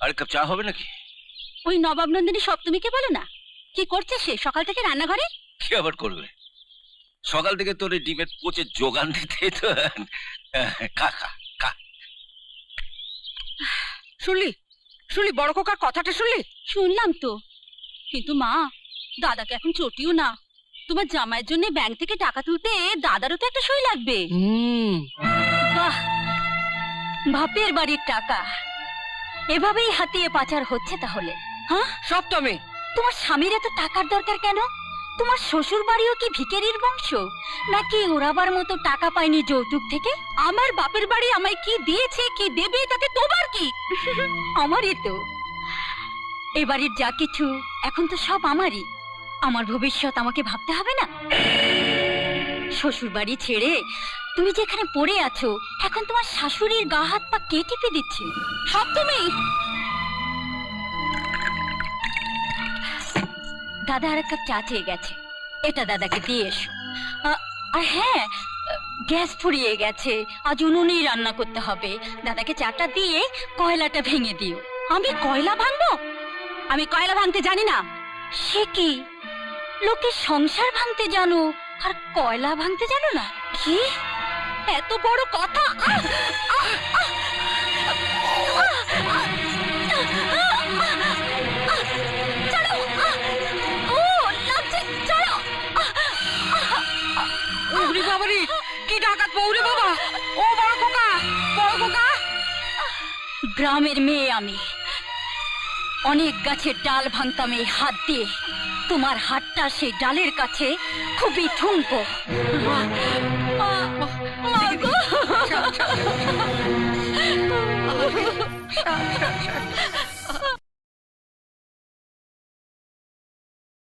আর cup চা হবে নাকি? ওই নবাব নন্দিনী সপ্তমীকে বলো না? কি করছে সে? সকাল থেকে রান্নাঘরে? কি আবার করবে? সকাল থেকে তোর এই ডিমের পচে যোগান দিতে তো। খা খা খা। শুনলি? শুনলি? বড় খোকার কথাটা শুনলি? শুনলাম তো। কিন্তু মা দাদাকে এখন চটিও না। তোমার জামাইয়ের জন্য ব্যাংক থেকে টাকা তুলতে দাদারও তো একটা সই লাগবে। হুম। বাহ! বাপের বাড়ির টাকা। এভাবেই হাতিয়ে পাচার হচ্ছে তাহলে? হ্যাঁ? সপ্তমী। তোমার স্বামীর এত টাকার দরকার কেন? তোমার শ্বশুর বাড়িও কি ভিকেরির বংশ? নাকি ওরাবার মতো টাকা পায়নি যৌতুক থেকে? আমার বাপের বাড়ি আমায় কি দিয়েছে কি দেবে তাতে তোমার কি? আমারই তো। এ বাড়ির যা কিছু এখন তো সব আমারই। আমার ভবিষ্যৎ আমাকে ভাবতে হবে না? শ্বশুর বাড়ি ছেড়ে তুমি যেখানে পড়ে আছো, এখন তোমার শাশুড়ির গা হাত পা কে টিপে দিচ্ছে? সব তুমি! দাদা আর এক কাপ চা চেয়ে গেছে। এটা দাদাকে দিয়ে এসো। আর হ্যাঁ গ্যাস ফুরিয়ে গেছে। আজ উনুনেই রান্না করতে হবে। দাদাকে চাটা দিয়ে কয়লাটা ভেঙে দিও। আমি কয়লা ভাঙবো? আমি কয়লা ভাঙতে জানি না। সে কি? লোকে সংসার ভাঙতে জানো, আর কয়লা ভাঙতে জানো না? কি? এত বড় কথা? বাবারি কি ডাকাত বউরে বাবা? ও বড় খোকা বড় খোকা। গ্রামের মেয়ে আমি। অনেক গাছের ডাল ভাঙতাম এই হাত দিয়ে। তোমার হাতটা সেই ডালের কাছে খুবই ঠুনকো।